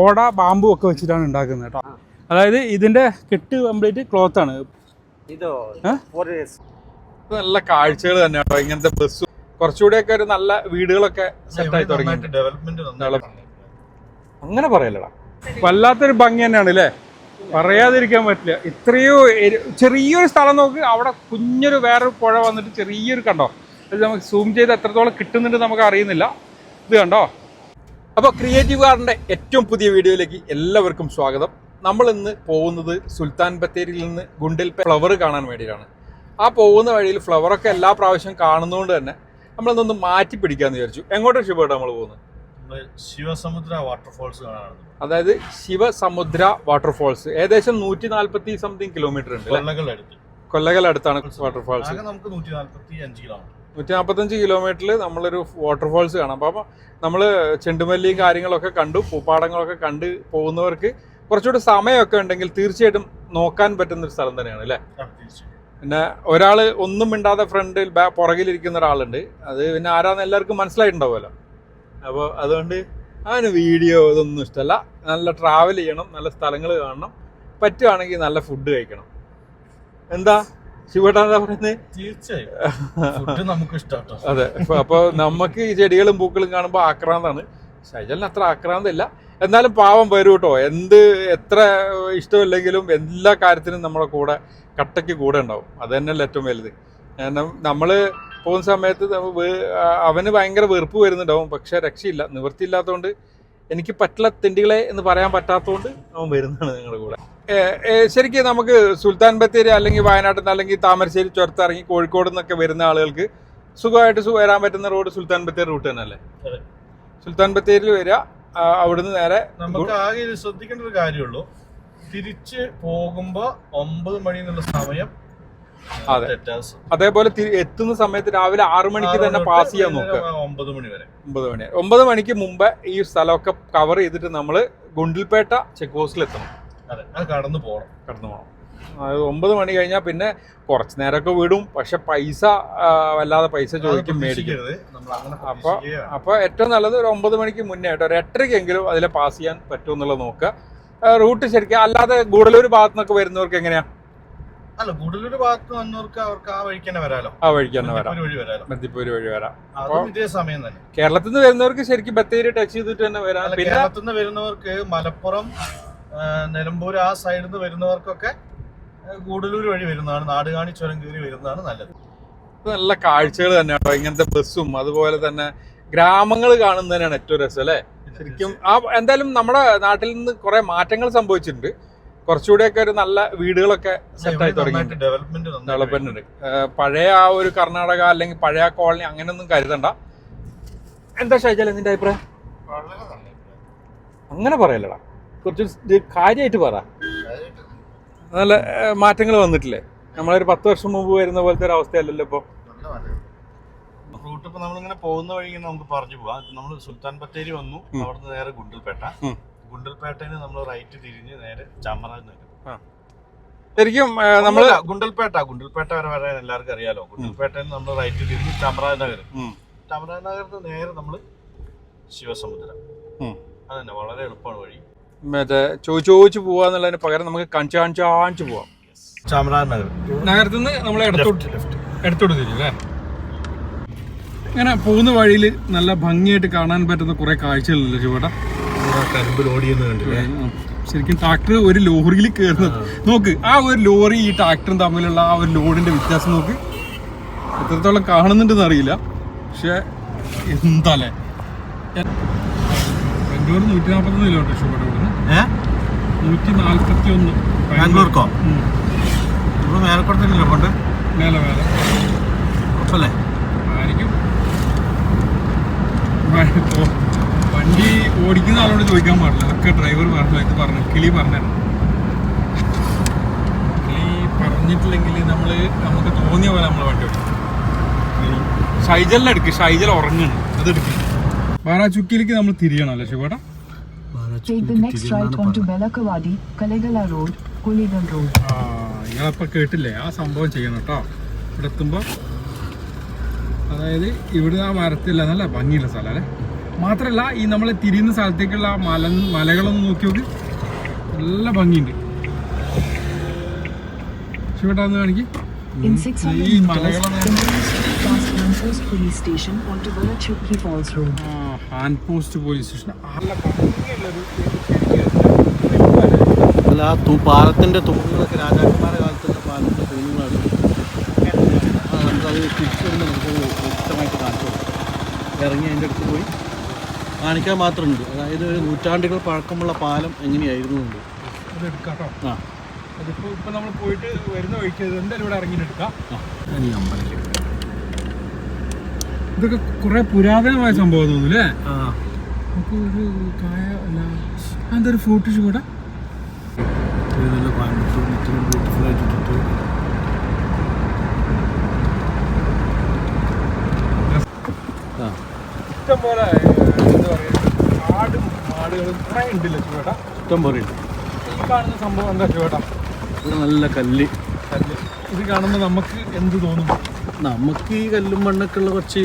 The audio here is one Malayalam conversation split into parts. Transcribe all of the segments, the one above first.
ഓട ബാമ്പു ഒക്കെ വെച്ചിട്ടാണ് ഉണ്ടാക്കുന്നത് കേട്ടോ. അതായത് ഇതിന്റെ കെട്ട് കംപ്ലീറ്റ് ക്ലോത്ത് ആണ്. നല്ല കാഴ്ചകൾ തന്നെ കേട്ടോ. ഇങ്ങനത്തെ ബസ് കുറച്ചുകൂടെ ഒക്കെ ഒരു നല്ല വീടുകളൊക്കെ സെറ്റായി തുടങ്ങി. അങ്ങനെ പറയലടാ വല്ലാത്തൊരു ഭംഗി തന്നെയാണ് അല്ലേ പറയാതിരിക്കാൻ പറ്റില്ല. ഇത്രയോ ചെറിയൊരു സ്ഥലം നോക്ക് അവിടെ കുഞ്ഞൊരു വേറൊരു പുഴ വന്നിട്ട് ചെറിയൊരു കണ്ടോ? അത് നമുക്ക് സൂം ചെയ്ത് എത്രത്തോളം കിട്ടുന്നുണ്ട് നമുക്ക് അറിയുന്നില്ല. ഇത് കണ്ടോ? അപ്പോൾ ക്രിയേറ്റീവ് കാറിന്റെ ഏറ്റവും പുതിയ വീഡിയോയിലേക്ക് എല്ലാവർക്കും സ്വാഗതം. നമ്മൾ ഇന്ന് പോകുന്നത് സുൽത്താൻ ബത്തേരിയിൽ നിന്ന് ഗുണ്ടിൽ ഫ്ലവർ കാണാൻ വേണ്ടിയിട്ടാണ്. ആ പോകുന്ന വഴിയിൽ ഫ്ലവറൊക്കെ എല്ലാ പ്രാവശ്യം കാണുന്നതുകൊണ്ട് തന്നെ നമ്മളൊന്നൊന്ന് മാറ്റി പിടിക്കാന്ന് വിചാരിച്ചു. എങ്ങോട്ടാണ് ശിവട്ട് നമ്മൾ പോകുന്നത്? ശിവസമുദ്ര വാട്ടർഫോൾസ് കാണാറുണ്ട്. അതായത് ശിവസമുദ്ര വാട്ടർഫോൾസ് ഏകദേശം നൂറ്റി നാൽപ്പത്തി സംതിങ് കിലോമീറ്റർ ഉണ്ട് കൊല്ലങ്ങളുടെ അടുത്ത്. കൊല്ലകൽ അടുത്താണ് വാട്ടർഫാൾസ് നമുക്ക് നൂറ്റി നാൽപ്പത്തി അഞ്ച് കിലോമീറ്റർ നൂറ്റി നാൽപ്പത്തഞ്ച് കിലോമീറ്ററിൽ നമ്മളൊരു വാട്ടർഫാൾസ് കാണാം. അപ്പം നമ്മൾ ചെണ്ടുമല്ലി കാര്യങ്ങളൊക്കെ കണ്ടു പൂപ്പാടങ്ങളൊക്കെ കണ്ട് പോകുന്നവർക്ക് കുറച്ചുകൂടി സമയമൊക്കെ ഉണ്ടെങ്കിൽ തീർച്ചയായിട്ടും നോക്കാൻ പറ്റുന്ന ഒരു സ്ഥലം തന്നെയാണ് അല്ലേ? പിന്നെ ഒരാൾ ഒന്നും മിണ്ടാതെ ഫ്രണ്ടിൽ ബാ പുറകിലിരിക്കുന്ന ഒരാളുണ്ട്. അത് പിന്നെ ആരാന്ന് എല്ലാവർക്കും മനസ്സിലായിട്ടുണ്ടാവുമല്ലോ. അപ്പോൾ അതുകൊണ്ട് അവന് വീഡിയോ ഇതൊന്നും ഇഷ്ടമല്ല. നല്ല ട്രാവൽ ചെയ്യണം നല്ല സ്ഥലങ്ങൾ കാണണം. പറ്റുവാണെങ്കിൽ നല്ല ഫുഡ് കഴിക്കണം. എന്താ? ശിവട്ടാ എന്താ പറയുന്നത് തീർച്ചയായും. നമുക്ക് അതെ അപ്പോൾ അപ്പൊ നമുക്ക് ഈ ചെടികളും പൂക്കളും കാണുമ്പോൾ ആക്രാന്താണ്. ഷൈജലിന് അത്ര ആക്രാന്തമില്ല എന്നാലും പാവം വരും കേട്ടോ. എന്ത് എത്ര ഇഷ്ടമില്ലെങ്കിലും എല്ലാ കാര്യത്തിനും നമ്മളെ കൂടെ കട്ടയ്ക്ക് കൂടെ ഉണ്ടാവും. അത് തന്നെയല്ല ഏറ്റവും വലുത്. നമ്മൾ നമ്മൾ പോകുന്ന സമയത്ത് അവന് ഭയങ്കര വെറുപ്പ് വരുന്നുണ്ടാവും. പക്ഷെ രക്ഷയില്ല. നിവൃത്തിയില്ലാത്തതുകൊണ്ട് എനിക്ക് പറ്റില്ല തെണ്ടികളെ എന്ന് പറയാൻ പറ്റാത്തതുകൊണ്ട് അവൻ വരുന്നതാണ് നിങ്ങളുടെ കൂടെ. ശരിക്കും നമുക്ക് സുൽത്താൻ ബത്തേരി അല്ലെങ്കിൽ വയനാട്ടിൽ നിന്ന് അല്ലെങ്കിൽ താമരശ്ശേരി ചുരത്തിറങ്ങി കോഴിക്കോട് നിന്നൊക്കെ വരുന്ന ആളുകൾക്ക് സുഖമായിട്ട് വരാൻ പറ്റുന്ന റോഡ് സുൽത്താൻ ബത്തേരി റൂട്ട് തന്നെയല്ലേ. സുൽത്താൻ ബത്തേരിയിൽ വരിക അവിടുന്ന് നേരെ നമുക്ക് ആകെ ശ്രദ്ധിക്കേണ്ട ഒരു കാര്യമുള്ളൂ. തിരിച്ച് പോകുമ്പോ ഒമ്പത് മണി എന്നുള്ള സമയം അതെ. അതേപോലെ എത്തുന്ന സമയത്ത് രാവിലെ ആറ് മണിക്ക് തന്നെ പാസ് ചെയ്യാൻ നോക്കുക. ഒമ്പത് മണി വരെ. ഒമ്പത് മണി. ഒമ്പത് മണിക്ക് മുമ്പ് ഈ സ്ഥലമൊക്കെ കവർ ചെയ്തിട്ട് നമ്മൾ ഗുണ്ടിൽപേട്ട ചെക്ക് പോസ്റ്റിൽ എത്തണം. കടന്നു പോകണം കടന്നു പോകണം ഒമ്പത് മണി കഴിഞ്ഞാൽ പിന്നെ കുറച്ച് നേരമൊക്കെ വിടും. പക്ഷെ പൈസ വല്ലാതെ പൈസ ചോദിക്കും മേടിക്കരുത് മേടിക്കും പ്രതീക്ഷിക്കരുത്. നമ്മൾ അങ്ങനെ അപ്പൊ അപ്പോൾ ഏറ്റവും നല്ലത് ഒരു ഒമ്പത് മണിക്ക് മുന്നേ ആയിട്ട് ഒരു എട്ടരയ്ക്കെങ്കിലും അതിൽ പാസ് ചെയ്യാൻ പറ്റുമെന്നുള്ളത് നോക്കുക. റൂട്ട് ശരിക്കും അല്ലാതെ ഗൂഡലൂർ ഭാഗത്തുനിന്നൊക്കെ വരുന്നവർക്ക് എങ്ങനെയാ? അല്ല കൂടുതലൊരു ഭാഗത്ത് വന്നവർക്ക് അവർക്ക് ആ വഴിക്ക് തന്നെ വരാലോ? ആ വഴിക്ക് തന്നെ വരാം. വഴി വരാലോ? ബന്ദിപ്പൂര് വഴി വരാം. അതും ഇതേ സമയം തന്നെ. കേരളത്തിൽ നിന്ന് വരുന്നവർക്ക് ശരിക്കും ബത്തേരി ടച്ച് ചെയ്തിട്ട് തന്നെ വരാം. കേരളത്തിൽ നിന്ന് വരുന്നവർക്ക് മലപ്പുറം നിലമ്പൂർ ആ സൈഡിൽ നിന്ന് വരുന്നവർക്കൊക്കെ ഗൂഡലൂർ വഴി വരുന്നതാണ്. നാടുകാണി ചുരം കയറി വരുന്നതാണ് നല്ലത്. നല്ല കാഴ്ചകൾ തന്നെയാണോ ഇങ്ങനത്തെ ബസ്സും അതുപോലെ തന്നെ ഗ്രാമങ്ങൾ കാണുന്നതിനാണ് ഏറ്റവും രസം അല്ലേ? ശരിക്കും ആ എന്തായാലും നമ്മുടെ നാട്ടിൽ നിന്ന് കുറെ മാറ്റങ്ങൾ സംഭവിച്ചിട്ടുണ്ട്. കുറച്ചുകൂടെയൊക്കെ ഒരു നല്ല വീടുകളൊക്കെ സെറ്റ് ആയി തുടങ്ങി. ഡെവലപ്മെന്റ് ഉണ്ട്. പഴയ ആ ഒരു കർണാടക അല്ലെങ്കിൽ പഴയ കോളനി അങ്ങനെയൊന്നും കരുതണ്ട. എന്താ ഷൈജാൽ നിന്റെ അഭിപ്രായം? അങ്ങനെ പറയല്ലടാ. കുറച്ച് കാര്യമായിട്ട് പറ. നല്ല മാറ്റങ്ങൾ വന്നിട്ടില്ലേ? നമ്മളൊരു പത്ത് വർഷം മുമ്പ് വരുന്ന പോലത്തെ ഒരു അവസ്ഥയല്ലല്ലോ ഇപ്പോൾ റൂട്ട് ഇപ്പൊ നമ്മളിങ്ങനെ പോകുന്ന വഴി ഇങ്ങനെ നമുക്ക് പറഞ്ഞു പോവാം. നമ്മൾ സുൽത്താൻ ബത്തേരി വന്നു. അവിടുന്ന് നേരെ ഗുണ്ടൽപേട്ട. ഗുണ്ടൽപേട്ടയിൽ നമ്മൾ റൈറ്റ് തിരിഞ്ഞ് നേരെ നഗർ ശരിക്കും നമ്മൾ ഗുണ്ടൽപേട്ട ഗുണ്ടൽപേട്ട വരെ വരാൻ എല്ലാവർക്കും അറിയാലോ. ഗുണ്ടൽപേട്ടയിൽ നമ്മൾ റൈറ്റ് തിരിഞ്ഞ് ചാമറാജ് നഗർ നഗറിൽ നിന്ന് നേരെ നമ്മൾ ശിവസമുദ്രം. അതന്നെ വളരെ എളുപ്പമാണ് വഴി. മറ്റേ ചോദിച്ചു ചോദിച്ചു പോവാന്നുള്ളതിന് പകരം നമുക്ക് കഞ്ചാഞ്ചാഞ്ച് പോവാം. ചാമരാജ് നഗർ നഗരത്തിൽ നിന്ന് നമ്മൾ ഇടത്തോട്ട് എടുത്തോട്ട് തിരിയും അല്ലേ? ഇങ്ങനെ പോകുന്ന വഴിയിൽ നല്ല ഭംഗിയായിട്ട് കാണാൻ പറ്റുന്ന കുറെ കാഴ്ചകളില്ലേ ചുവട്ടാ കരിമ്പ് ലോഡ് ചെയ്യുന്നത് കണ്ടില്ലേ ശരിക്കും ട്രാക്ടർ ഒരു ലോറിയിൽ കയറുന്നത് നോക്ക് ആ ഒരു ലോറി ഈ ട്രാക്ടറും തമ്മിലുള്ള ആ ഒരു ലോഡിന്റെ വ്യത്യാസം നോക്ക്. എത്രത്തോളം കാണുന്നുണ്ടെന്ന് അറിയില്ല. പക്ഷെ എന്താലേ? ബാംഗ്ലൂർ നൂറ്റി നാൽപ്പത്തൊന്ന് കിലോമീറ്റർ ഇഷ്ടപ്പെട്ടു നൂറ്റി നാൽപ്പത്തി ഒന്ന് ബാംഗ്ലൂർക്കോ? നമ്മൾ മേലക്കുളത്തന്നെയല്ലേ കൊണ്ട് മേലെ മേലെ. ഉറപ്പല്ലേ ആയിരിക്കും. വണ്ടി ഓടിക്കുന്ന ആളോട് ചോദിക്കാൻ പാടില്ല. അതൊക്കെ ഡ്രൈവർ പറഞ്ഞു ഇത് പറഞ്ഞു. കിളി പറഞ്ഞു കിളി പറഞ്ഞിട്ടില്ലെങ്കിൽ നമ്മൾ നമുക്ക് തോന്നിയ പോലെ നമ്മൾ വണ്ടി ഓടിക്കും. ഷൈജലിനെ എടുക്കും ഷൈജൽ ഉറങ്ങണം അത് എടുക്ക് ബാറാചുക്കിയിലേക്ക് നമ്മൾ തിരിയണം അല്ലേ ശിവട Take the next right onto Belakawadi, Kalegala Road, Kuligal Road. ആ നിങ്ങളപ്പോൾ കേട്ടില്ലേ? ആ സംഭവം ചെയ്യണം കേട്ടോ ഇവിടെ എത്തുമ്പോൾ അതായത് ഇവിടെ ആ മരത്തില്ല നല്ല ഭംഗിയുള്ള സ്ഥലം അല്ലേ? മാത്രമല്ല ഈ നമ്മൾ തിരിയുന്ന സ്ഥലത്തേക്കുള്ള മല മലകളൊന്ന് നോക്കി നോക്ക്. നല്ല ഭംഗിയുണ്ട്. ചുവട്ടാന്ന് കാണിക്ക്. In 600 ഈ meters, മലകളൊന്ന് the nearest street past Hampus Police Station onto Velachukki Falls Road. Hand post police station നല്ല അല്ല ആ തു പാലത്തിന്റെ തൂണുകളൊക്കെ രാജാക്കന്മാരുടെ കാലത്തുള്ള പാലത്തിന്റെ തൂണുകളാണ്. നമുക്കത് തിരിച്ചു നമുക്ക് വ്യക്തമായിട്ട് കാണിച്ചു ഇറങ്ങി അതിന്റെ അടുത്ത് പോയി. കാണിക്കാൻ മാത്രമുണ്ട്. അതായത് ഒരു നൂറ്റാണ്ടുകൾ പഴക്കമുള്ള പാലം എങ്ങനെയായിരുന്നു ഉണ്ട് അത് എടുക്കാം ആ. അതിപ്പോൾ ഇപ്പോൾ നമ്മൾ പോയിട്ട് വരുന്ന വഴിക്ക് എന്തായാലും ഇവിടെ ഇറങ്ങിയിട്ടെടുക്കാം ഈ അമ്പലത്തിൽ. ഇതൊക്കെ കുറെ പുരാതനമായ സംഭവം തോന്നുന്നു അല്ലേ? ആ. നമുക്ക് ഒരു കായ അല്ല നല്ല കോയമ്പത്തൂർ ഇത്രയും ബ്യൂട്ടിഫുൾ ഇഷ്ടം പോലെ ആടും മാടുകളും കുറേ ഉണ്ടല്ലോ ചുവേട്ടാ ഇഷ്ടം പോലെ ഉണ്ട്. ഈ കാണുന്ന സംഭവം എന്താ ചുവേട്ടാ ഇത് നല്ല കല്ല്. കല്ല്. ഇത് കാണുമ്പോൾ നമുക്ക് എന്ത് തോന്നും? നമുക്ക് ഈ കല്ലും മണ്ണൊക്കെ ഉള്ള കുറച്ച്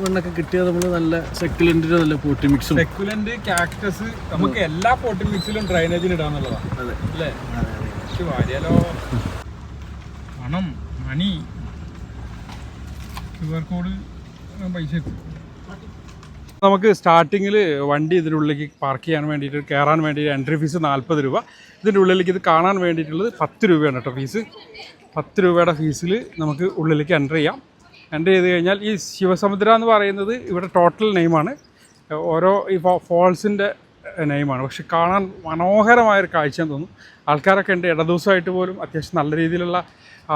മണ്ണൊക്കെ കിട്ടിയാൽ നമ്മൾ നല്ല സെക്കിലിന്റെ നല്ല പോട്ടി മിക്സും സെക്കുലന്റ് കാക്ടസ് നമുക്ക് എല്ലാ പോട്ടി മിക്സിലും ഡ്രൈനേജിൽ ഇടാന്നുള്ളതാണ് അതെ. അല്ലേ? പക്ഷെ വാരിയാലോ. പണം മണി. ക്യു ആർ കോഡ് പൈസ നമുക്ക് സ്റ്റാർട്ടിങ്ങിൽ വണ്ടി ഇതിനുള്ളിലേക്ക് പാർക്ക് ചെയ്യാൻ വേണ്ടിയിട്ട് കയറാൻ വേണ്ടിയിട്ട് എൻട്രി ഫീസ് നാൽപ്പത് രൂപ. ഇതിന്റെ ഉള്ളിലേക്ക് ഇത് കാണാൻ വേണ്ടിയിട്ടുള്ളത് പത്ത് രൂപയാണ് കേട്ടോ ഫീസ് പത്ത് രൂപയുടെ ഫീസിൽ നമുക്ക് ഉള്ളിലേക്ക് എന്റർ ചെയ്യാം. എന്റർ ചെയ്ത് കഴിഞ്ഞാൽ ഈ ശിവസമുദ്ര എന്ന് പറയുന്നത് ഇവിടെ ടോട്ടൽ നെയിമാണ് ഓരോ ഈ ഫോൾസിന്റെ നെയിമാണ് പക്ഷെ കാണാൻ മനോഹരമായൊരു കാഴ്ചയെന്ന് തോന്നും ആൾക്കാരൊക്കെ ഉണ്ട്. ഇടദിവസമായിട്ട് പോലും അത്യാവശ്യം നല്ല രീതിയിലുള്ള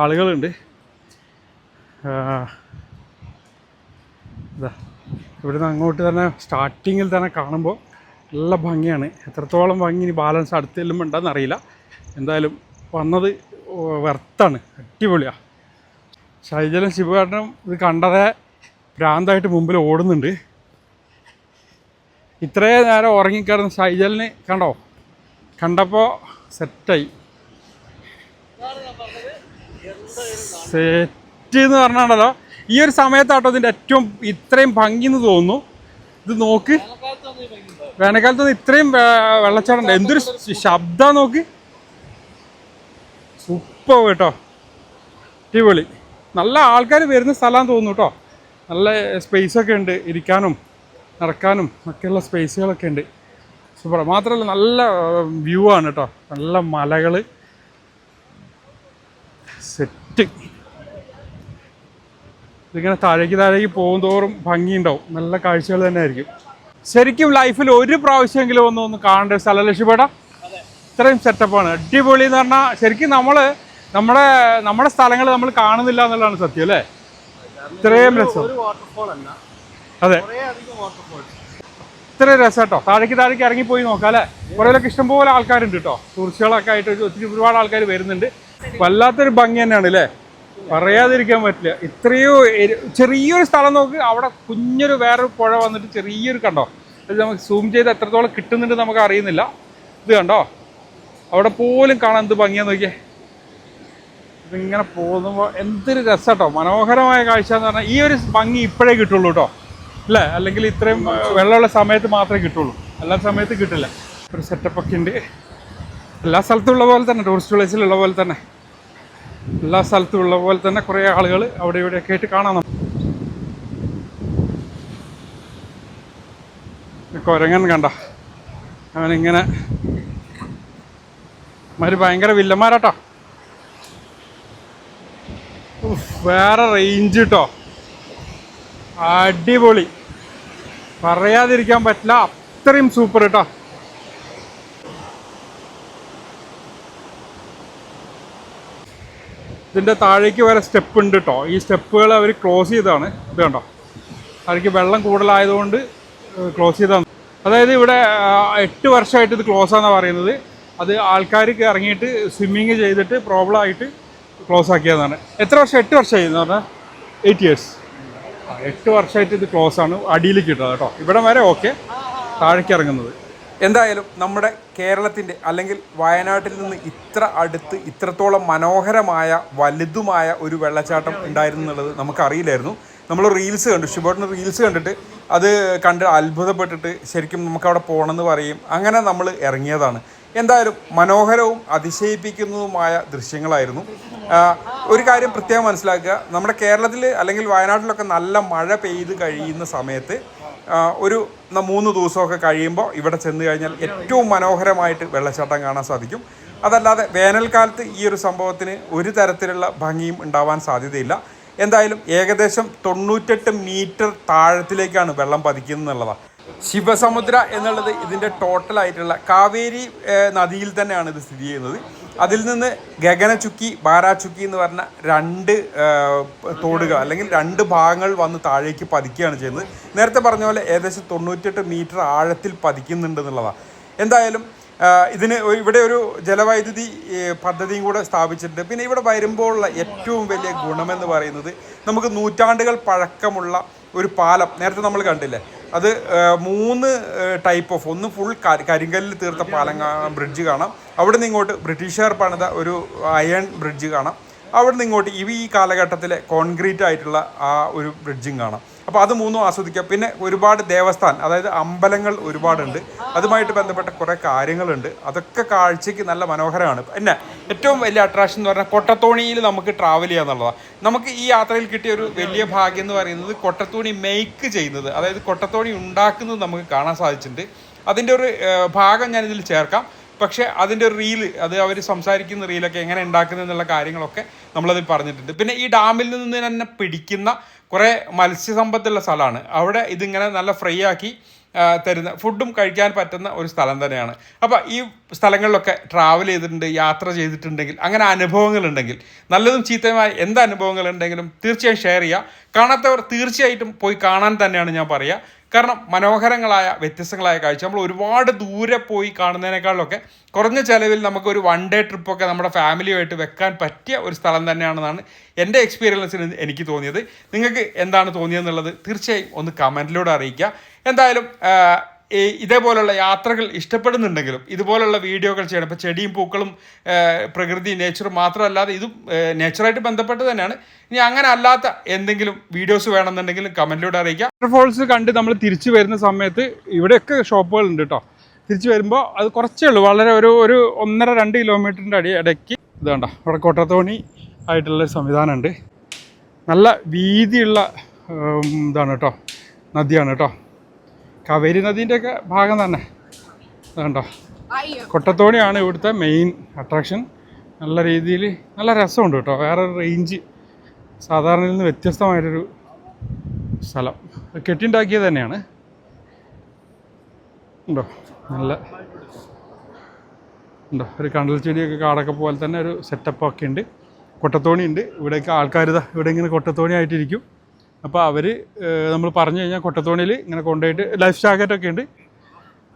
ആളുകളുണ്ട്. ഇതാ. ഇവിടുന്ന് അങ്ങോട്ട് തന്നെ സ്റ്റാർട്ടിങ്ങിൽ തന്നെ കാണുമ്പോൾ നല്ല ഭംഗിയാണ്. എത്രത്തോളം ഭംഗി ഇനി ബാലൻസ് അടുത്ത് ചെല്ലുമ്പോൾ ഉണ്ടെന്ന് അറിയില്ല. എന്തായാലും വന്നത് വെർത്താണ് അടിപൊളിയാണ് ശൈജലും ശിവകാട്ടനും ഇത് കണ്ടതേ ഭ്രാന്തായിട്ട് മുമ്പിൽ ഓടുന്നുണ്ട്. ഇത്രയും നേരം ഉറങ്ങിക്കിടന്ന് ശൈജലിന് കണ്ടോ? കണ്ടപ്പോൾ സെറ്റായി സെറ്റ് എന്ന് പറഞ്ഞാണല്ലോ ഈ ഒരു സമയത്താട്ടോ ഇതിന്റെ ഏറ്റവും ഇത്രയും ഭംഗി എന്ന് തോന്നുന്നു. ഇത് നോക്ക്. വേനൽക്കാലത്ത് ഇത്രയും വെള്ളച്ചാട്ടം എന്തൊരു ശബ്ദം നോക്ക്. സൂപ്പർ കേട്ടോ. അടിപൊളി. നല്ല ആൾക്കാർ വരുന്ന സ്ഥലമാണെന്ന് തോന്നുന്നു കേട്ടോ. നല്ല സ്പേസ് ഒക്കെ ഉണ്ട് ഇരിക്കാനും നടക്കാനും ഒക്കെയുള്ള സ്പേസുകളൊക്കെ ഉണ്ട്. സൂപ്പർ മാത്രമല്ല നല്ല വ്യൂ ആണ് കേട്ടോ. നല്ല മലകൾ സെറ്റ് ഇതിങ്ങനെ താഴേക്ക് താഴേക്ക് പോകും തോറും ഭംഗിയുണ്ടാവും. നല്ല കാഴ്ചകൾ തന്നെ ആയിരിക്കും ശരിക്കും ലൈഫിൽ ഒരു പ്രാവശ്യമെങ്കിലും ഒന്ന് ഒന്ന് കാണേണ്ട ഒരു സ്ഥലം ലക്ഷ്യപ്പെടാം ഇത്രയും സെറ്റപ്പാണ് അടിപൊളി എന്ന് പറഞ്ഞാൽ ശരിക്കും നമ്മൾ നമ്മുടെ നമ്മുടെ സ്ഥലങ്ങൾ നമ്മൾ കാണുന്നില്ല എന്നുള്ളതാണ് സത്യം അല്ലേ? ഇത്രയും രസം. അതെ. ഇത്ര രസം കേട്ടോ. താഴേക്ക് താഴേക്ക് ഇറങ്ങി പോയി നോക്കാം അല്ലേ? കുറേലൊക്കെ ഇഷ്ടംപോലെ ആൾക്കാരുണ്ട് കേട്ടോ. ടൂറിസ്റ്റുകളൊക്കെ ആയിട്ട് ഒത്തിരി ഒരുപാട് ആൾക്കാർ വരുന്നുണ്ട്. വല്ലാത്തൊരു ഭംഗി തന്നെയാണ് അല്ലേ? പറയാതിരിക്കാൻ പറ്റില്ല. ഇത്രയോ ചെറിയൊരു സ്ഥലം നോക്ക് അവിടെ കുഞ്ഞൊരു വേറൊരു പുഴ വന്നിട്ട് ചെറിയൊരു കണ്ടോ? അത് നമുക്ക് സൂം ചെയ്ത് എത്രത്തോളം കിട്ടുന്നുണ്ട് നമുക്ക് അറിയുന്നില്ല. ഇത് കണ്ടോ? അവിടെ പോലും കാണാൻ എന്ത് ഭംഗിയാ നോക്കിയേ. ഇതിങ്ങനെ പോകുമ്പോൾ എന്തൊരു രസട്ടോ. മനോഹരമായ കാഴ്ച എന്ന് പറഞ്ഞാൽ ഈ ഒരു ഭംഗി ഇപ്പോഴേ കിട്ടുള്ളൂ കേട്ടോ. അല്ലേ? അല്ലെങ്കിൽ ഇത്രയും വെള്ളമുള്ള സമയത്ത് മാത്രമേ കിട്ടുള്ളൂ. എല്ലാ സമയത്തും കിട്ടില്ല. ഒരു സെറ്റപ്പൊക്കെ ഉണ്ട്. എല്ലാ സ്ഥലത്തും ഉള്ള പോലെ തന്നെ ടൂറിസ്റ്റ് പ്ലേസിലുള്ള പോലെ തന്നെ. എല്ലാ സ്ഥലത്തും ഉള്ള പോലെ തന്നെ കുറേ ആളുകൾ അവിടെ ഇവിടെയൊക്കെ ആയിട്ട് കാണാം കുരങ്ങൻ കണ്ട. അവനിങ്ങനെ അവർ ഭയങ്കര വില്ലന്മാരാട്ടോ. വേറെ റേഞ്ച് കേട്ടോ അടിപൊളി. പറയാതിരിക്കാൻ പറ്റില്ല അത്രയും സൂപ്പർ കേട്ടോ ഇതിന്റെ താഴേക്ക് വരെ സ്റ്റെപ്പ് ഉണ്ട് കേട്ടോ ഈ സ്റ്റെപ്പുകൾ അവർ ക്ലോസ് ചെയ്തതാണ്. ഇത് കണ്ടോ? അവർക്ക് വെള്ളം കൂടുതലായതുകൊണ്ട് ക്ലോസ് ചെയ്താണ് അതായത് ഇവിടെ എട്ട് വർഷമായിട്ട് ഇത് ക്ലോസ് ആണെന്നാണ് പറയുന്നത്. അത് ആൾക്കാർക്ക് ഇറങ്ങിയിട്ട് സ്വിമ്മിങ് ചെയ്തിട്ട് പ്രോബ്ലം ആയിട്ട് ക്ലോസ് ആക്കിയതാണ്. എത്ര വർഷം? എട്ട് വർഷമായി എന്ന് പറഞ്ഞാൽ എയ്റ്റ് ഇയേഴ്സ് എട്ട് വർഷമായിട്ട് ഇത് ക്ലോസ് ആണ്. അടിയിലേക്ക് കിട്ടുന്നത് കേട്ടോ ഇവിടെ വരെ ഓക്കെ താഴേക്ക് ഇറങ്ങുന്നത്. എന്തായാലും നമ്മുടെ കേരളത്തിന്റെ അല്ലെങ്കിൽ വയനാട്ടിൽ നിന്ന് ഇത്ര അടുത്ത് ഇത്രത്തോളം മനോഹരമായ വലുതുമായ ഒരു വെള്ളച്ചാട്ടം ഉണ്ടായിരുന്നു എന്നുള്ളത് നമുക്കറിയില്ലായിരുന്നു. നമ്മൾ റീൽസ് കണ്ടു. ഷിബോട്ടിന് റീൽസ് കണ്ടിട്ട് അത് കണ്ട് അത്ഭുതപ്പെട്ടിട്ട് ശരിക്കും നമുക്കവിടെ പോകണമെന്ന് പറയും. അങ്ങനെ നമ്മൾ ഇറങ്ങിയതാണ്. എന്തായാലും മനോഹരവും അതിശയിപ്പിക്കുന്നതുമായ ദൃശ്യങ്ങളായിരുന്നു. ഒരു കാര്യം പ്രത്യേകം മനസ്സിലാക്കുക. നമ്മുടെ കേരളത്തിൽ അല്ലെങ്കിൽ വയനാട്ടിലൊക്കെ നല്ല മഴ പെയ്ത് കഴിയുന്ന സമയത്ത് ഒരു മൂന്ന് ദിവസമൊക്കെ കഴിയുമ്പോൾ ഇവിടെ ചെന്ന് കഴിഞ്ഞാൽ ഏറ്റവും മനോഹരമായിട്ട് വെള്ളച്ചാട്ടം കാണാൻ സാധിക്കും. അതല്ലാതെ വേനൽക്കാലത്ത് ഈ ഒരു സംഭവത്തിന് ഒരു തരത്തിലുള്ള ഭംഗിയും ഉണ്ടാവാൻ സാധ്യതയില്ല. എന്തായാലും ഏകദേശം തൊണ്ണൂറ്റെട്ട് മീറ്റർ താഴത്തിലേക്കാണ് വെള്ളം പതിക്കുന്നത് എന്നുള്ളതാണ് ശിവസമുദ്ര എന്നുള്ളത് ഇതിന്റെ ടോട്ടലായിട്ടുള്ള കാവേരി നദിയിൽ തന്നെയാണ് ഇത് സ്ഥിതി ചെയ്യുന്നത്. അതിൽ നിന്ന് ഗഗനചുക്കി ബാരാചുക്കി എന്ന് പറഞ്ഞ രണ്ട് തോടുകൾ അല്ലെങ്കിൽ രണ്ട് ഭാഗങ്ങൾ വന്ന് താഴേക്ക് പതിക്കുകയാണ് ചെയ്യുന്നത്. നേരത്തെ പറഞ്ഞ പോലെ ഏകദേശം തൊണ്ണൂറ്റെട്ട് മീറ്റർ ആഴത്തിൽ പതിക്കുന്നുണ്ട് എന്നുള്ളതാണ്. എന്തായാലും ഇതിന് ഇവിടെ ഒരു ജലവൈദ്യുതി പദ്ധതിയും കൂടെ സ്ഥാപിച്ചിട്ടുണ്ട്. പിന്നെ ഇവിടെ വരുമ്പോഴുള്ള ഏറ്റവും വലിയ ഗുണമെന്ന് പറയുന്നത് നമുക്ക് നൂറ്റാണ്ടുകൾ പഴക്കമുള്ള ഒരു പാലം. നേരത്തെ നമ്മൾ കണ്ടില്ലേ? അത് മൂന്ന് ടൈപ്പ് ഓഫ് ഒന്ന് ഫുൾ കരിങ്കല്ലിൽ തീർത്ത പാലം ബ്രിഡ്ജ് കാണാം. അവിടെ നിന്ന് ഇങ്ങോട്ട് ബ്രിട്ടീഷുകാർ പണിത ഒരു അയൺ ബ്രിഡ്ജ് കാണാം. അവിടെ നിന്ന് ഇങ്ങോട്ട് ഇവ ഈ കാലഘട്ടത്തിലെ കോൺക്രീറ്റ് ആയിട്ടുള്ള ആ ഒരു ബ്രിഡ്ജും കാണാം. അപ്പോൾ അത് മൂന്നും ആസ്വദിക്കാം. പിന്നെ ഒരുപാട് ദേവസ്ഥാൻ അതായത് അമ്പലങ്ങൾ ഒരുപാടുണ്ട്. അതുമായിട്ട് ബന്ധപ്പെട്ട കുറേ കാര്യങ്ങളുണ്ട്. അതൊക്കെ കാഴ്ചയ്ക്ക് നല്ല മനോഹരമാണ്. പിന്നെ ഏറ്റവും വലിയ അട്രാക്ഷൻ എന്ന് പറഞ്ഞാൽ കൊട്ടത്തോണിയിൽ നമുക്ക് ട്രാവൽ ചെയ്യുക എന്നുള്ളതാണ്. നമുക്ക് ഈ യാത്രയിൽ കിട്ടിയ ഒരു വലിയ ഭാഗ്യം എന്ന് പറയുന്നത് കൊട്ടത്തോണി മെയ്ക്ക് ചെയ്യുന്നത് അതായത് കൊട്ടത്തോണി ഉണ്ടാക്കുന്നത് നമുക്ക് കാണാൻ സാധിച്ചിട്ടുണ്ട്. അതിന്റെ ഒരു ഭാഗം ഞാൻ ഇതിൽ ചേർക്കാം. പക്ഷേ അതിന്റെ റീൽ അത് അവർ സംസാരിക്കുന്ന റീലൊക്കെ എങ്ങനെ ഉണ്ടാക്കുന്നത് എന്നുള്ള കാര്യങ്ങളൊക്കെ നമ്മളതിൽ പറഞ്ഞിട്ടുണ്ട്. പിന്നെ ഈ ഡാമിൽ നിന്ന് തന്നെ പിടിക്കുന്ന കുറേ മത്സ്യസമ്പത്തുള്ള സ്ഥലമാണ്. അവിടെ ഇതിങ്ങനെ നല്ല ഫ്രൈ ആക്കി തരുന്ന ഫുഡും കഴിക്കാൻ പറ്റുന്ന ഒരു സ്ഥലം തന്നെയാണ്. അപ്പോൾ ഈ സ്ഥലങ്ങളിലൊക്കെ ട്രാവൽ ചെയ്തിട്ടുണ്ട് യാത്ര ചെയ്തിട്ടുണ്ടെങ്കിൽ അങ്ങനെ അനുഭവങ്ങളുണ്ടെങ്കിൽ നല്ലതും ചീത്തയുമായ എന്ത് അനുഭവങ്ങളുണ്ടെങ്കിലും തീർച്ചയായും ഷെയർ ചെയ്യുക. കാണാത്തവർ തീർച്ചയായിട്ടും പോയി കാണാൻ തന്നെയാണ് ഞാൻ പറയുക. കാരണം മനോഹരങ്ങളായ വ്യത്യസ്തങ്ങളായ കാഴ്ച. നമ്മൾ ഒരുപാട് ദൂരെ പോയി കാണുന്നതിനേക്കാളൊക്കെ കുറഞ്ഞ ചിലവിൽ നമുക്കൊരു വൺ ഡേ ട്രിപ്പൊക്കെ നമ്മുടെ ഫാമിലിയുമായിട്ട് വെക്കാൻ പറ്റിയ ഒരു സ്ഥലം തന്നെയാണെന്നാണ് എന്റെ എക്സ്പീരിയൻസിൽ എനിക്ക് തോന്നിയത്. നിങ്ങൾക്ക് എന്താണ് തോന്നിയതെന്നുള്ളത് തീർച്ചയായും ഒന്ന് കമന്റിലൂടെ അറിയിക്കുക. എന്തായാലും ഇതേപോലുള്ള യാത്രകൾ ഇഷ്ടപ്പെടുന്നുണ്ടെങ്കിലും ഇതുപോലുള്ള വീഡിയോകൾ ചെയ്യണം. ഇപ്പോൾ ചെടിയും പൂക്കളും പ്രകൃതി നേച്ചറും മാത്രമല്ലാതെ ഇതും നേച്ചറായിട്ട് ബന്ധപ്പെട്ട് തന്നെയാണ്. ഇനി അങ്ങനെ അല്ലാത്ത എന്തെങ്കിലും വീഡിയോസ് വേണമെന്നുണ്ടെങ്കിലും കമന്റിലൂടെ അറിയിക്കുക വാട്ടർഫോൾസ് കണ്ട് നമ്മൾ തിരിച്ചു വരുന്ന സമയത്ത് ഇവിടെയൊക്കെ ഷോപ്പുകൾ ഉണ്ട് കേട്ടോ തിരിച്ചു വരുമ്പോൾ അത് കുറച്ചേ ഉള്ളൂ. വളരെ ഒരു ഒരു ഒന്നര രണ്ട് കിലോമീറ്ററിന്റെ അടി ഇടയ്ക്ക് ഇത് കണ്ടോ ഇവിടെ കൊട്ടത്തോണി ആയിട്ടുള്ള സംവിധാനമുണ്ട്. നല്ല വീതിയുള്ള ഇതാണ് കേട്ടോ നദിയാണ് കേട്ടോ കാവേരി നദീന്റെയൊക്കെ ഭാഗം തന്നെ. ഇത് കണ്ടോ? കൊട്ടത്തോണിയാണ് ഇവിടുത്തെ മെയിൻ അട്രാക്ഷൻ നല്ല രീതിയിൽ നല്ല രസമുണ്ട് കേട്ടോ. വേറെ റേഞ്ച് സാധാരണയിൽ നിന്ന് വ്യത്യസ്തമായിട്ടൊരു സ്ഥലം. കെട്ടിണ്ടാക്കിയത് തന്നെയാണ്. ഉണ്ടോ? നല്ല ഉണ്ടോ? ഒരു കണ്ടൽ ചെടിയൊക്കെ കാടൊക്കെ പോലെ തന്നെ ഒരു സെറ്റപ്പൊക്കെ ഉണ്ട്. കൊട്ടത്തോണി ഉണ്ട്. ഇവിടെയൊക്കെ ആൾക്കാർ ഇതാ ഇവിടെ ഇങ്ങനെ കൊട്ടത്തോണി ആയിട്ടിരിക്കും. അപ്പോൾ അവർ നമ്മൾ പറഞ്ഞു കഴിഞ്ഞാൽ കൊട്ടത്തോണിയിൽ ഇങ്ങനെ കൊണ്ടുപോയിട്ട് ലൈഫ് ജാക്കറ്റൊക്കെ ഉണ്ട്.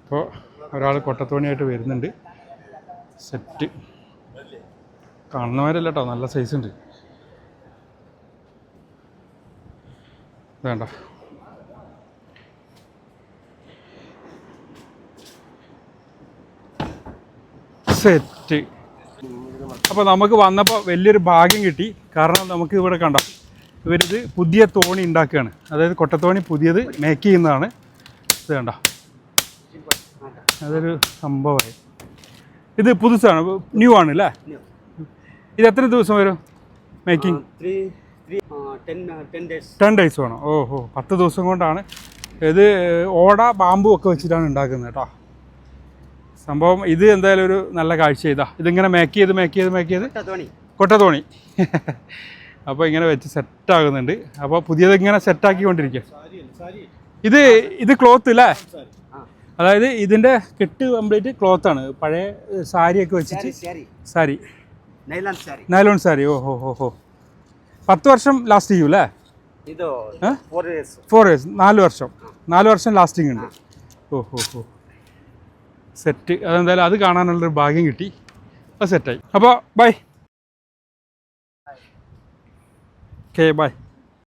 അപ്പോൾ ഒരാൾ കൊട്ടത്തോണിയായിട്ട് വരുന്നുണ്ട്. സെറ്റ് കാണുന്നവരല്ല കേട്ടോ നല്ല സൈസ് ഉണ്ട്. വേണ്ട. സെറ്റ് അപ്പോൾ നമുക്ക് വന്നപ്പോൾ വലിയൊരു ഭാഗ്യം കിട്ടി. കാരണം നമുക്ക് ഇവിടെ കണ്ടോ ഇവരിത് പുതിയ തോണി ഉണ്ടാക്കുകയാണ്. അതായത് കൊട്ടത്തോണി പുതിയത് മേക്ക് ചെയ്യുന്നതാണ്. ഇത് കണ്ടോ? അതൊരു സംഭവമായി. ഇത് പുതുസാണ് ന്യൂ ആണ് അല്ലേ ഇത് എത്ര ദിവസം വരും മേക്കിംഗ് ടെൻ ഡേയ്സ് വേണം. ഓഹോ പത്ത് ദിവസം കൊണ്ടാണ്. ഇത് ഓട ബാമ്പു ഒക്കെ വെച്ചിട്ടാണ് ഉണ്ടാക്കുന്നത് കേട്ടോ. സംഭവം ഇത് എന്തായാലും ഒരു നല്ല കാഴ്ച ഇതാ. ഇതിങ്ങനെ മേക്ക് ചെയ്ത് മേക്ക് ചെയ്ത് മേക്ക് ചെയ്ത്. കൊട്ടതോണി കൊട്ടത്തോണി. അപ്പോൾ ഇങ്ങനെ വെച്ച് സെറ്റ് ആകുന്നുണ്ട്. അപ്പോൾ പുതിയത് ഇങ്ങനെ സെറ്റ് സെറ്റാക്കിക്കൊണ്ടിരിക്കുക ഇത് ഇത് ക്ലോത്ത് അല്ലേ അതായത് ഇതിന്റെ കെട്ട് കംപ്ലീറ്റ് ക്ലോത്ത് ആണ്. പഴയ സാരിയൊക്കെ വെച്ചിട്ട് സാരി നൈലോൺ സാരി. ഓ ഹോ ഹോ ഹോ. പത്ത് വർഷം ലാസ്റ്റ് ചെയ്യൂ ഫോർ ഇയേഴ്സ് നാല് വർഷം. നാല് വർഷം ലാസ്റ്റിംഗ് ഉണ്ട്. ഓ ഹോ ഹോ. സെറ്റ് അതെന്തായാലും അത് കാണാനുള്ളൊരു ഭാഗ്യം കിട്ടി. അത് സെറ്റായി അപ്പോൾ ബൈ ഓക്കെ ബൈ